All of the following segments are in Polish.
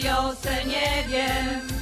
Jose nie wiem.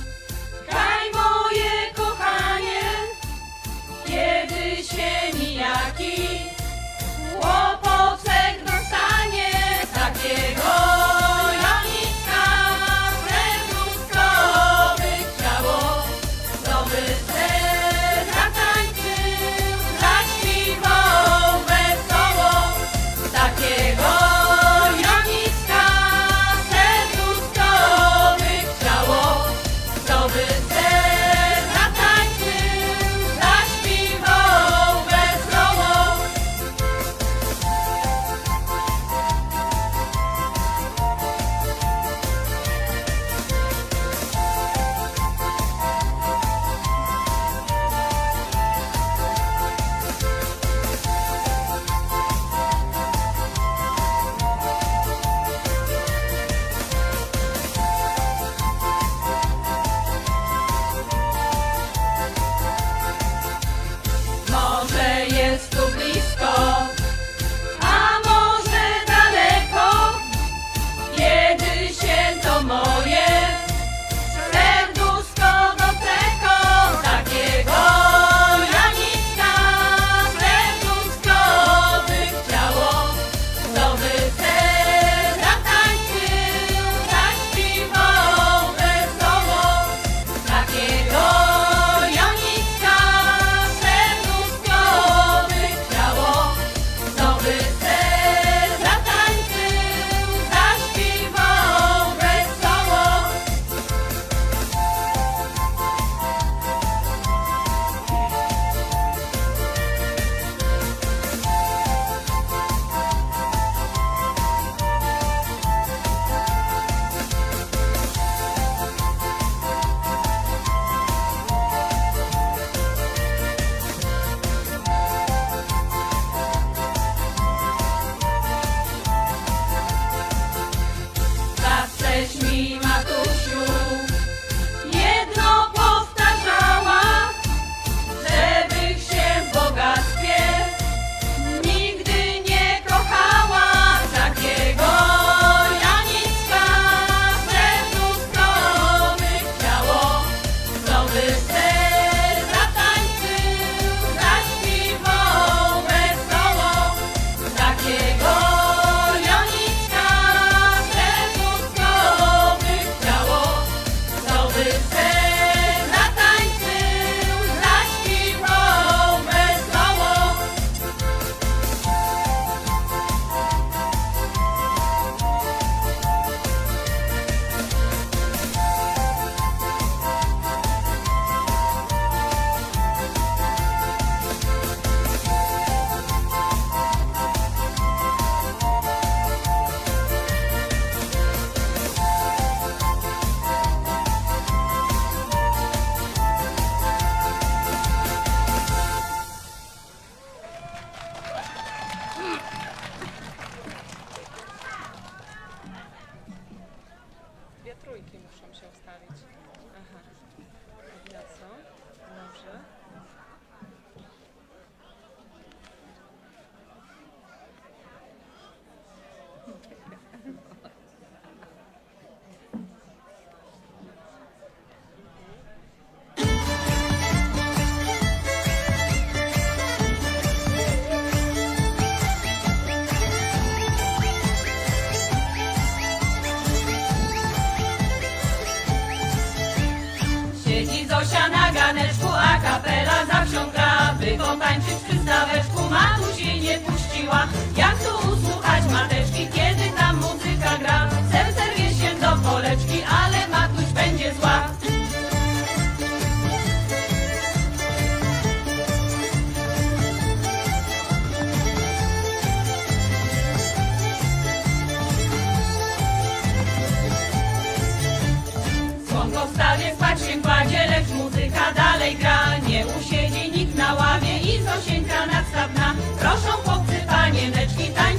college. Zosia na ganeczku, a kapela zawsiąka, by potańczyć przy staweczku. Matusi nie puściła, jak tu usłuchać mateczki, kiedy ta Capitán.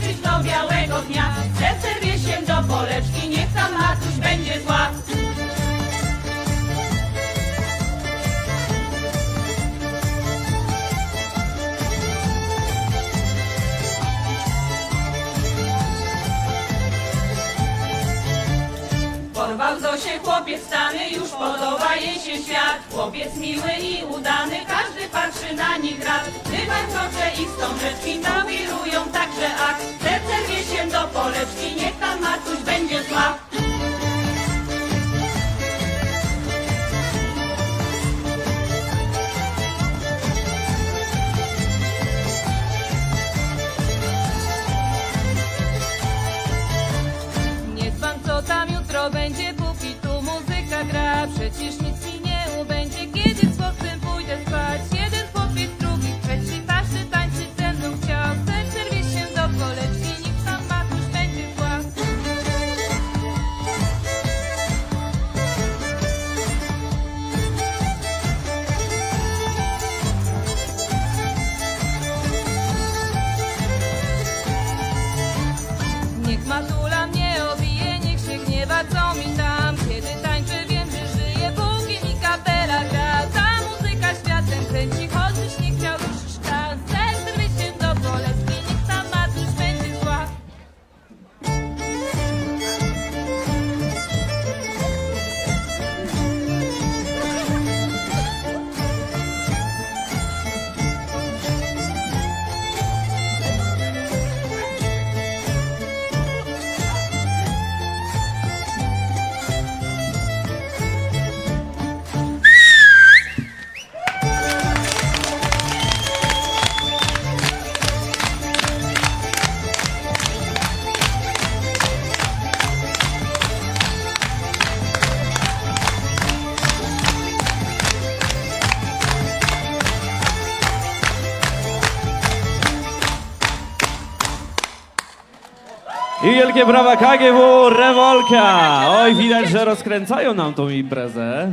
Rządzą się chłopiec stany, już podoba jej się świat. Chłopiec miły i udany, każdy patrzy na nich rad. I stąd rzeczki także akt. Przecież nic I wielkie brawa KGW Rewolka! Oj, widać, że rozkręcają nam tą imprezę.